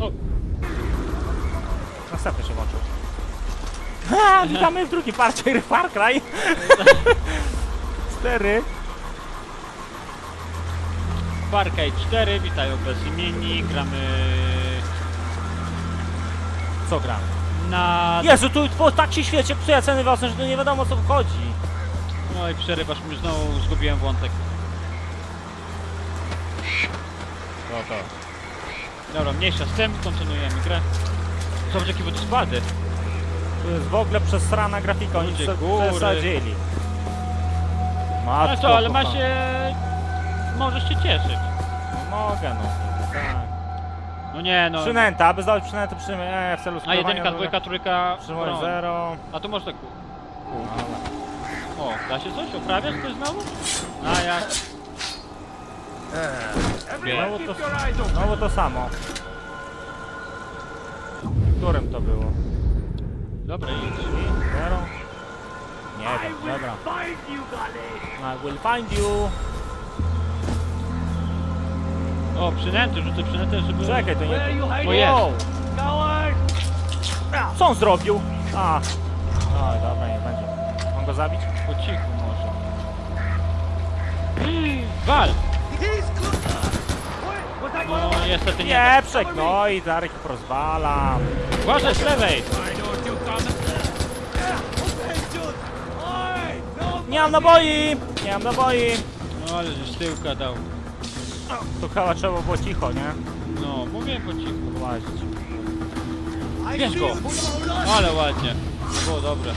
O, Następny się włączył. Ha, witamy w drugim parcie Far Cry. 4. Far Cry 4, witają bezimienni, gramy Co gram? na... Jezu, tu po, tak się świecie psuje ceny własne, że tu nie wiadomo o co chodzi. No i przerywasz mi, znowu zgubiłem wątek. No to. Dobra, mniejsza z tym, kontynuujemy grę. Zobacz jakie wodospady. Tu jest w ogóle przesrana grafika, oni Ludzie, se góry. przesadzili. No Matko, co, ale ma kochana. się... Możesz się cieszyć. No mogę, no. Tak. No nie no. Przynęta, aby zdobyć przynętę przyjmę, e, w celu A jedynka, dwójka, trójka, broń. zero. A tu można ku... O, da się coś? Uprawiać coś znowu? A jak? Znowu to, znowu to samo. W którym to było? Dobra, idź. Zero? Nie wiem, dobra. I will find you. O, przynęty, rzucę przynętę, żeby... Czekaj, to nie... O, jest. Co on zrobił? A. Oj, dobra, nie będzie. Mam go zabić? Po cichu może. Wal! No, niestety nie. Nie, przek, no i Darek rozwalam. Uważaj z lewej! Nie mam naboi! Nie mam naboi! No, ale z tyłka dał. Tu chyba trzeba było cicho, nie? No, mówię po cichu. Podłazić. Bierz go! Ale ładnie. To było dobre.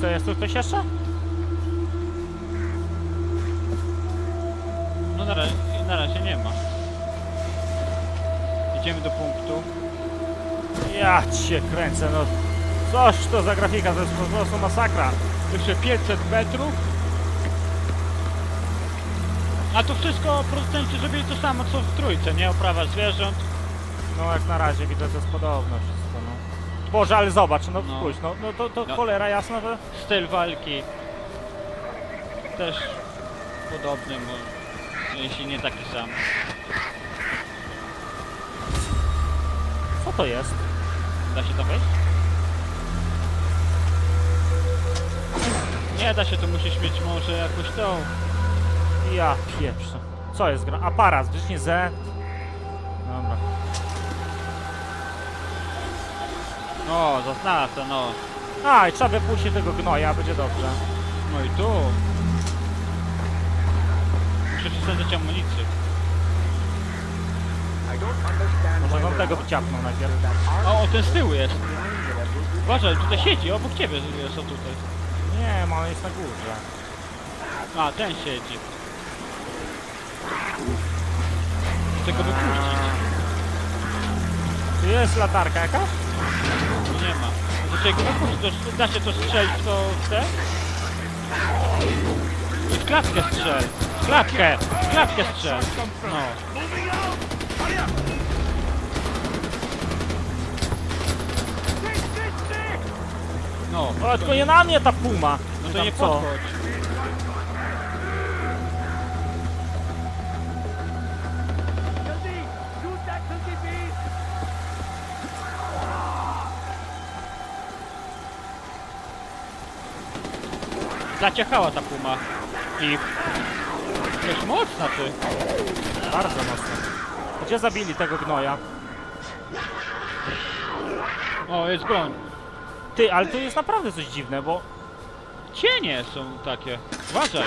Co, jest tu ktoś jeszcze? Na razie, nie ma. Idziemy do punktu. Ja cię kręcę, no. Coś to za grafika, to jest po prostu masakra. Jeszcze 500 metrów. A tu wszystko producenci zrobili to samo co w trójce, nie? Oprawa zwierząt. No jak na razie widzę, to jest podobno wszystko, no. Boże, ale zobacz, no, No. spójrz, no, no to, to No. cholera jasna, że... Styl walki też podobny, bo jeśli nie taki sam. Co to jest? Da się tam wejść? Nie da się, to musisz mieć może jakąś tą. Ja pieprzę. Co jest gra? Aparat, wcześniej Z. Dobra. No, zaznacza, no. A, i trzeba wypuścić tego gnoja, będzie dobrze. No i tu. Przesadzać amunicję. Może wam tego wyciapną najpierw. O, o, ten z tyłu jest. Uważaj, tutaj siedzi, obok ciebie jest, o tutaj. Nie, ma jest na górze. A, ten siedzi. Chcę go wypuścić. Tu jest latarka jakaś? Nie ma. No to czego wypuścić? Da się to strzelić to te? W klatkę strzel. W klatkę! W klatkę strzel. No. No, O, tylko nie na mnie ta puma. no to tam nie co? podchodź. Zaciechała ta puma. I... Jest mocna ty. Bardzo mocno. Gdzie zabili tego gnoja? O, jest broń. Ty, ale tu jest naprawdę coś dziwne, bo... Cienie są takie. Uważaj.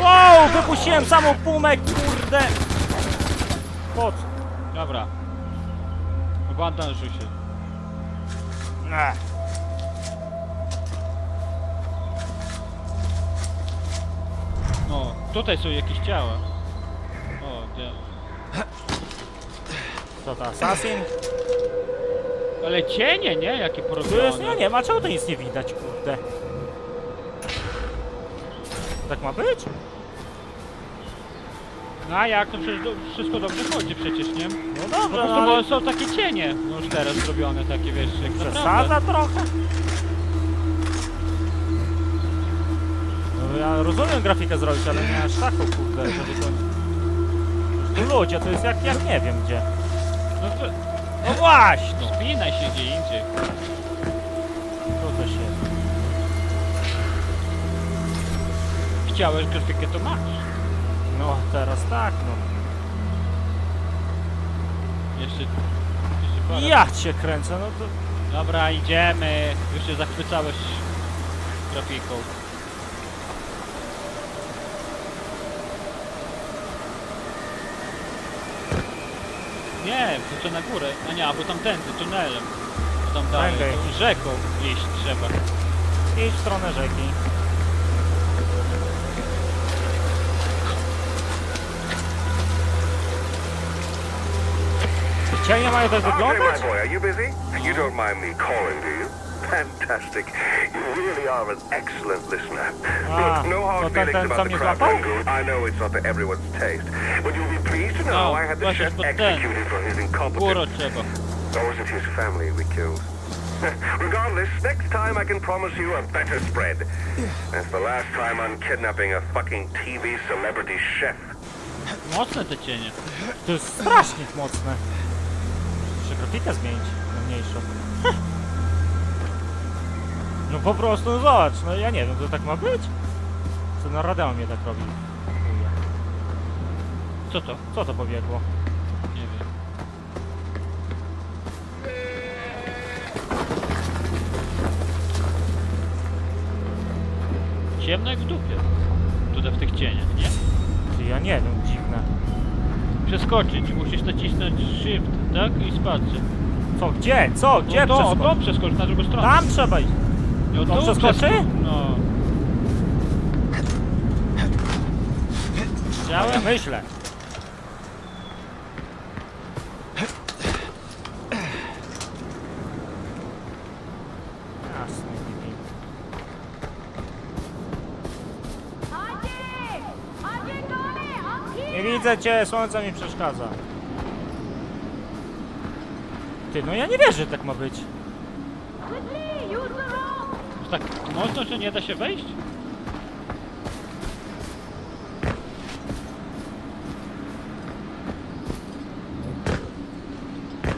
Wow, wypuściłem samą pumę, kurde! Pod. Dobra. Bandażuj się. Ech. Tutaj są jakieś ciała. O, gdzie? Co to, assassin? Ale cienie, nie? Jakie Tu jest, nie, nie ma, czemu to nic nie widać, kurde? Tak ma być? No a jak? To przecież do, wszystko dobrze chodzi przecież, nie? No Po dobrze, prostu no, ale bo są takie cienie. No już teraz zrobione takie, wiesz, jak naprawdę. przesada trochę. Ja rozumiem grafikę zrobić, ale nie aż taką, kurde, żeby to... No ludzie, to jest jak, jak nie wiem gdzie. No to No właśnie! spinaj się gdzie indziej. Coś jest. Chciałeś grafikę, to masz. No teraz tak, no. Jeszcze... jeszcze parę. Ja cię kręcę, no to... Dobra, idziemy. Już się zachwycałeś grafiką. Nie, to co na górę. A nie, albo tamtędy, tunelem. A tam dalej, Tędy. to rzeką iść trzeba. Idź w stronę rzeki. Czy Cienie mają tak Okay, my wyglądać? boy, are you busy? You don't mind me calling, do you? Fantastic. You really are an excellent listener. Ah, Look, no hard feelings ten about the crab rangoon. I know it's not to everyone's taste. But you'll be pleased to know No, I had the chef executed for his incompetence. Or was it his family we killed? Regardless, next time I can promise you a better spread. That's the last time I'm kidnapping a fucking TV celebrity chef. Mocne te cienie. To jest strasznie mocne. Muszę grafikę zmienić na mniejszą. No po prostu, no zobacz, no ja nie wiem, to tak ma być? Co na Radeon mnie tak robi? Co to? Co to pobiegło? Nie wiem. Ciemno jak w dupie. Tutaj w tych cieniach, nie? Ty, ja nie wiem, dziwne. Przeskoczyć, musisz nacisnąć shift, tak? I spacer. Co, gdzie? Co, gdzie no to, przeskoczyć? to przeskocz na drugą stronę. Tam trzeba iść. I od przeskoczy? No. Chciałem, myślę. Nie widzę cię, słońce mi przeszkadza. Ty, no ja nie wierzę, że tak ma być. Tak mocno, że nie da się wejść?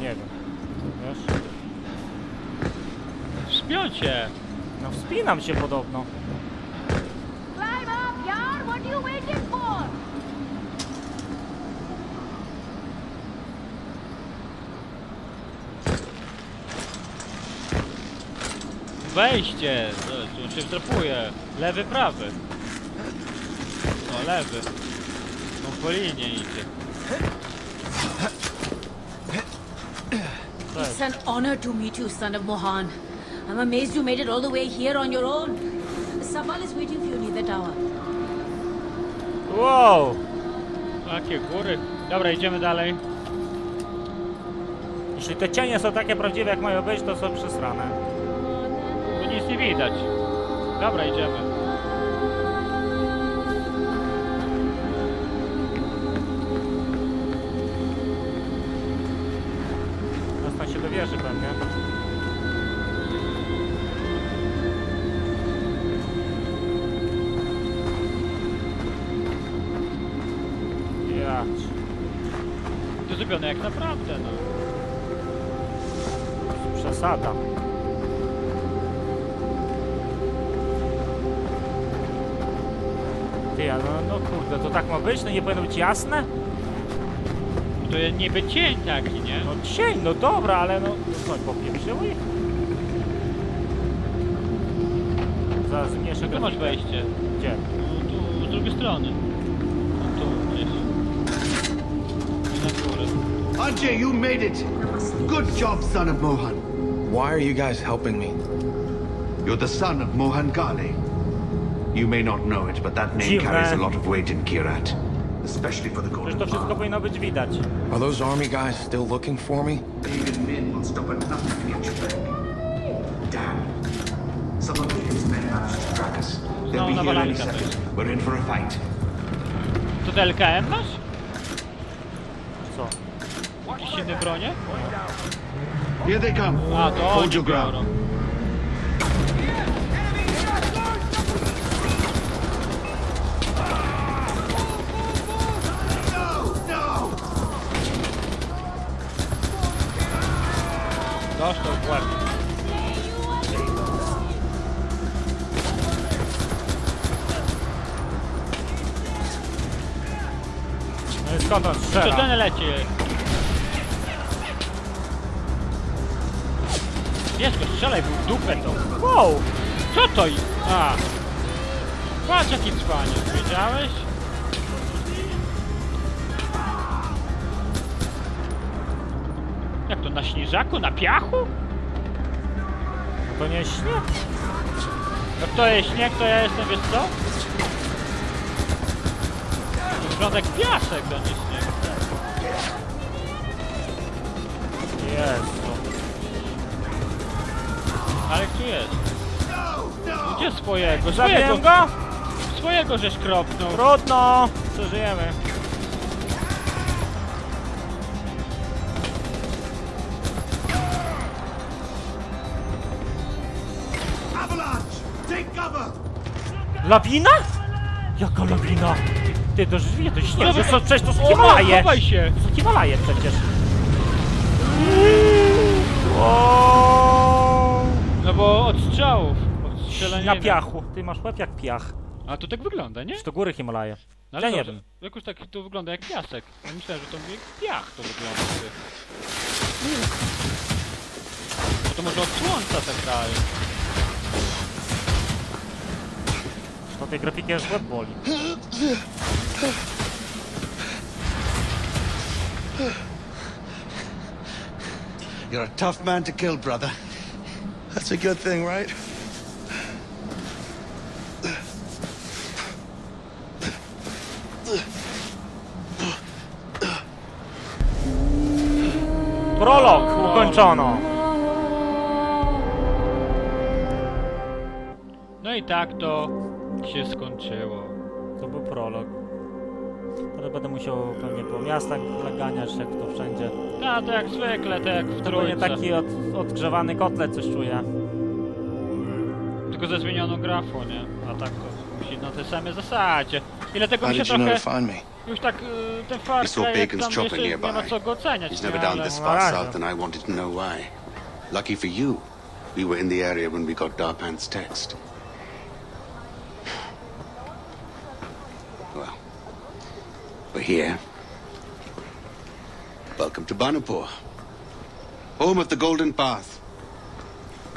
Nie wiem. Wiesz? Wspiąć się. No wspinam się podobno. Climb up, yaar. What are you waiting for? Wejście. No, tu się wdrapuje. Lewy, prawy. No, lewy. No, po linie idzie. It's an honor to meet you, son of Mohan. I'm amazed you made it all the way here on your own. Sabal is waiting for you near the tower. Wow! Takie góry. Dobra, idziemy dalej. Jeśli te cienie są takie prawdziwe, jak mają być, to są przesrane. Nic nie widać. Dobra, idziemy. Zostań się zrobione jak naprawdę, no. Przesada. Ty, no, no kurde, to tak ma być? No nie powinno być jasne? To jest niby cień taki, nie? No cień, no dobra, ale no... No co, popieprzyły? Zaraz zmniejszę Tu grafikę. masz wejście. Gdzie? No, tu, z drugiej strony. No, tu gdzieś. I na górę. Ajay, you made it. Good job, son of Mohan. Why are you guys helping me? You're the son of Mohan Ghale. You may not know it, but that name Dziwne. carries a lot of weight in Kirat, especially for the Przecież Golden to wszystko Path. powinno być widać. Are those army guys still looking for me? Pagan men will stop at nothing to get you back. Damn. Some of his men managed to track us. They'll No, be here any nawalanka to second. We're in for a fight. To te LKM masz? Co? Jakieś inne bronie? Here they come. A, to Hold oni your biorą. ground. Dostał w łeb. No i skąd on strzela? ten leci. Go, strzelaj w dupę to. Wow! Co to jest? A. Patrz jaki cwaniak, wiedziałeś? Na śnieżaku? Na piachu? No to nie śnieg. Jak to jest śnieg, to ja jestem, wiesz co? To wygląda jak piasek, to nie śnieg. Jezu. Ale tu jest? Gdzie swojego? Zabiłem Swojego, go? swojego żeś kropnął. Trudno! Przeżyjemy. Lawina? Jaka lawina? Ty, to żyje, to śnieg. To są, przecież to są Himalaje. chowaj się! To są Himalaje przecież. Wow. No bo od strzałów. Od strzelania. Na piachu. Ty masz łeb jak piach. A to tak wygląda, nie? Czy to góry Himalaje? No Ja nie wiem. Jakoś tak to wygląda jak piasek. Ja myślałem, że to jak piach to wygląda. Bo to może od słońca tak dalej. To tej grafiki aż łeb boli. You're a tough man to kill, brother. That's a good thing, right? Prolog ukończono. No i tak to się skończyło. To był prolog. Ale będę musiał pewnie po miastach ganiać, jak to wszędzie. A to jak zwykle, to jak w To trójce. taki od, odgrzewany kotlet coś czuję. Tylko ze zmienioną grafą, nie? A tak to musi na tej samej zasadzie. I dlatego How mi się trochę... Już tak y, ten Far Cry, tam jeszcze nie ma co go oceniać, He's nie? never down this No, far south, and I wanted to know why. Lucky for you, we were in the area when we got Darpan's text. Well, we're here. Welcome to Banapur, home of the Golden Path.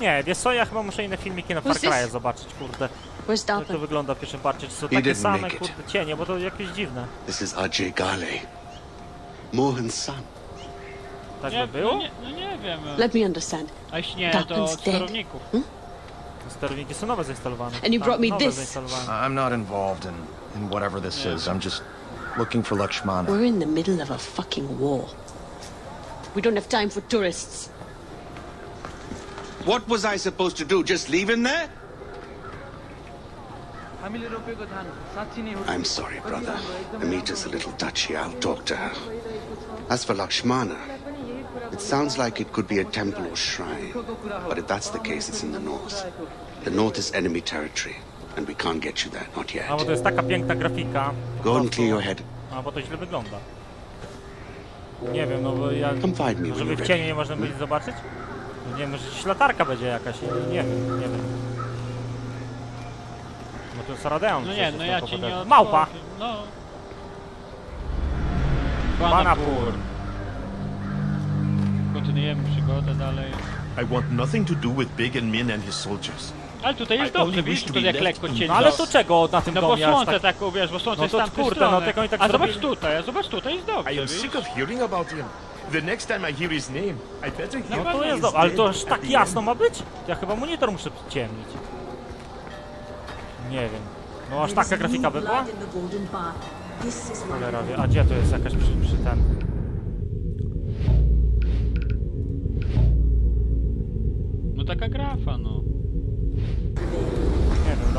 Nie, wiesz co, ja chyba muszę inne filmiki na Far Who's this? Cry'e zobaczyć, kurde. Where's Jak to wygląda w pierwszym parcie, czy są He takie didn't same, make it. kurde, cienie, bo to jakieś dziwne. This is Ajay Gale, Mohan's son. Tak Nie, by było? no nie, no nie wiem. Let me understand. A jeśli nie, to one's od dead. sterowników. Sterowniki są nowe zainstalowane. And you Tam brought me nowe this. zainstalowane. I'm not involved in, in whatever this is. I'm just looking for Lakshmana. We're in the middle of a fucking war. We don't have time for tourists. What was I supposed to do? Just leave him there? I'm sorry, brother. Amita's a little touchy. I'll talk to her. As for Lakshmana, it sounds like it could be a temple or shrine. But if that's the case, it's in the north. The north is enemy territory, and we can't get you there, not A bo yet. to jest taka piękna grafika. po Go and prostu. clear your head. A bo to źle wygląda. Nie wiem, no bo ja... Come find me when Żeby you're w cieniu ready. nie można być zobaczyć? No Nie wiem, może gdzieś latarka będzie jakaś, nie, nie wiem, nie wiem. No to jest Radeon. No nie, przecież no ja po ci nie odpowiem. Małpa! No. Banapur. Kontynuujemy przygodę dalej. I want nothing to do with Big and Min and his soldiers. Ale tutaj jest I only dobrze, wish widzisz, to tutaj jak left lekko in- cień No ale to czego na tym No bo domie aż słońce tak... tak, wiesz, bo słońce No jest to tamtej kurde, no tylko oni tak A zobacz zrobili- tutaj, a zobacz tutaj, jest dobrze, I am widzisz? sick of hearing about him. The next time I hear his name, I better hear No to he's jest do... Ale to aż at tak the jasno end. ma być? Ja chyba monitor muszę ciemnić. Nie wiem. No aż taka grafika by była? Cholera wie. A gdzie to jest jakaś przy, przy ten... No taka grafa, no.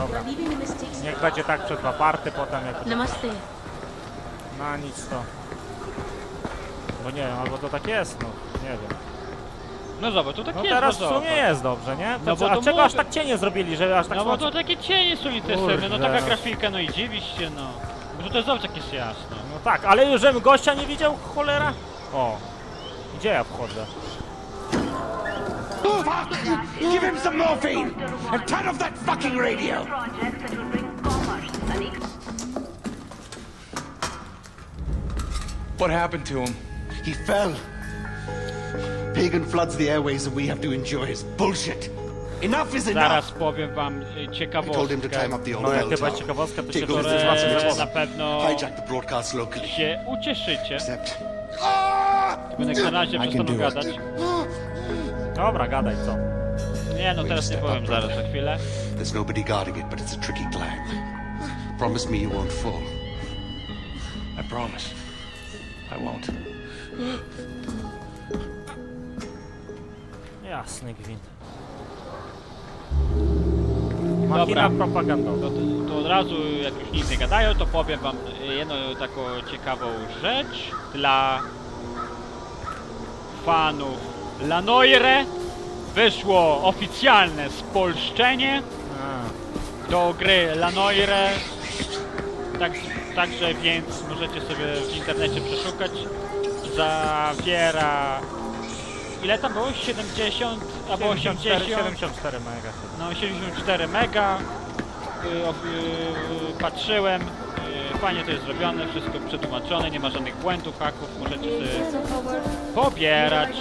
Dobra. Niech będzie tak przed dwa party, potem jak... Namaste. Na nic to... Bo nie wiem, albo to tak jest, no. Nie wiem. No zobacz, to tak No jest, teraz w no sumie zobacz. jest dobrze, nie? To No co, bo a to czego aż mówię. tak cienie zrobili, że aż tak No bo słońce... to takie cienie są intensywne, no Kurde, taka no. grafika, no i dziwisz się, no. Może to jest zobacz jak jest jasno. No tak, ale już żebym gościa nie widział, cholera. O, gdzie ja wchodzę? Fuck! Give him some morphine! And turn off that fucking radio! What happened to him? He fell. Pagan floods the airways and we have to endure his bullshit. Enough is enough! Zaraz powiem wam y, I told him to ciekawostkę, time up the old No jak bell chyba tower. ciekawostka, to się Take over dowiecie the z waszym że na głosem. pewno Hijack the broadcast locally. się ucieszycie. Except... Będę na razie I can przestanę do it. gadać. Dobra, gadaj, co? Nie no, teraz nie powiem zaraz za chwilę. There's nobody guarding it, but it's a tricky climb. Promise me you won't fall. I promise. I won't. Jasny gwint. Machina Dobra. propagandowa. To, to od razu, jak już nic nie gadają, to powiem wam jedną taką ciekawą rzecz dla fanów Lanoire. Wyszło oficjalne spolszczenie do gry Lanoire. Tak, także więc możecie sobie w internecie przeszukać. Zawiera... Ile tam było? 70 albo 80? 74 mega. No 74 mega. Y, y, patrzyłem. Fajnie to jest zrobione, wszystko przetłumaczone, nie ma żadnych błędów, haków, możecie sobie pobierać.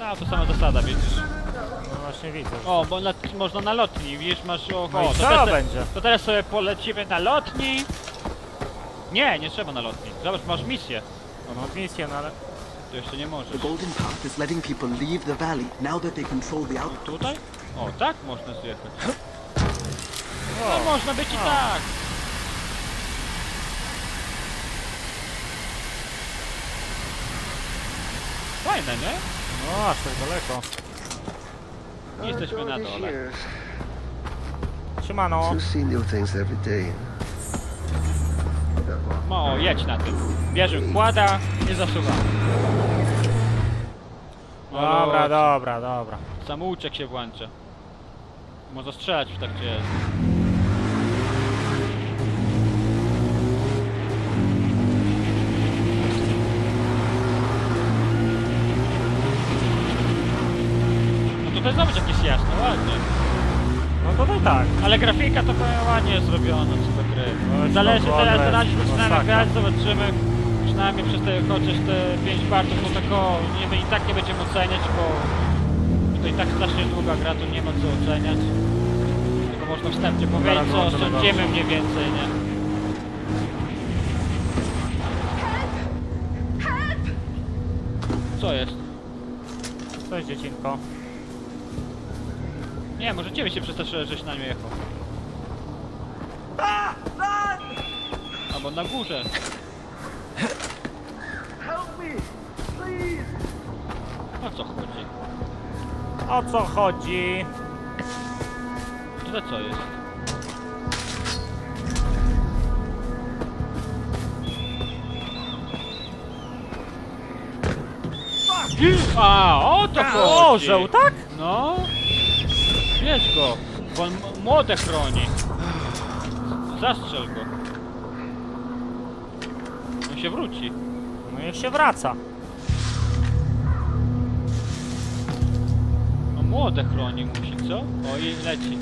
A, to sama zasada, widzisz. No właśnie widzę. O, bo na, można na lotni, widzisz, masz... O, No i o, co teraz, będzie? to teraz sobie polecimy na lotni. Nie, nie trzeba na lotni. Zobacz, masz misję. No misję, no ale... To jeszcze nie możesz. The Golden Path is letting people leave the valley now that they control the out. Tutaj? O, tak można zjechać. No, można być i tak. Fajne, nie? No aż tak daleko. Jesteśmy na dole. See new things every day. No, jedź na tym. Bierze wkłada, nie zasuwa. Dobra, dobra, dobra. Samouczek się włącza. Można strzelać w trakcie jazdy. Ale grafika to powiem ładnie jest zrobiona co do gry. No, Zależy to teraz, ładne, teraz zaczynamy masakra. grać, zobaczymy. Przynajmniej przez te chociaż te 5 partów, no tak o, nie, my i tak nie będziemy oceniać, bo to i tak strasznie długa gra, to nie ma co oceniać. Tylko można wstępnie powiedzieć, co na gorszą. mniej więcej, nie? Co jest? To jest dziecinko. Nie, może ciebie się przestraszyłem, żeś na mnie jechał. Albo na górze. O co chodzi? O co chodzi? To co jest? A, o to chodzi! Orzeł, tak? No. Bierz go, bo on m- młode chroni. Zastrzel go. On się wróci. No niech się wraca. No młode chroni musi, co? O i leci.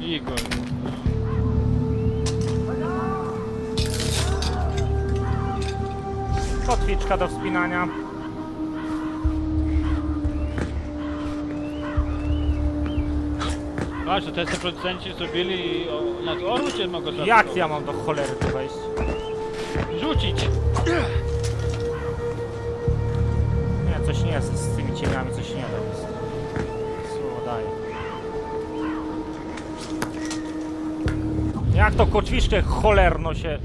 Igor. Kotwiczka do wspinania. Patrz, to te producenci zrobili o, na to orły cię mogą zrobić. Jak ja mam do cholery tu wejść? Rzucić! Nie, coś nie jest z tymi cieniami, coś nie da jest. Słowo daje. Jak to kotwiczkę cholerno się...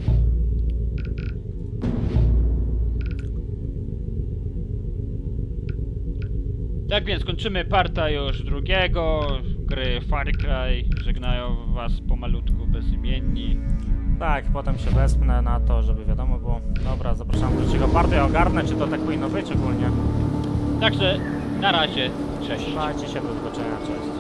Tak więc kończymy parta już drugiego gry Far Cry. Żegnają was pomalutku bezimienni. Tak, potem się wespnę na to, żeby wiadomo było. Dobra, zapraszam do trzeciego partu, ja ogarnę, czy to tak powinno być ogólnie. Także na razie, cześć. Trzymajcie się, do zobaczenia, cześć.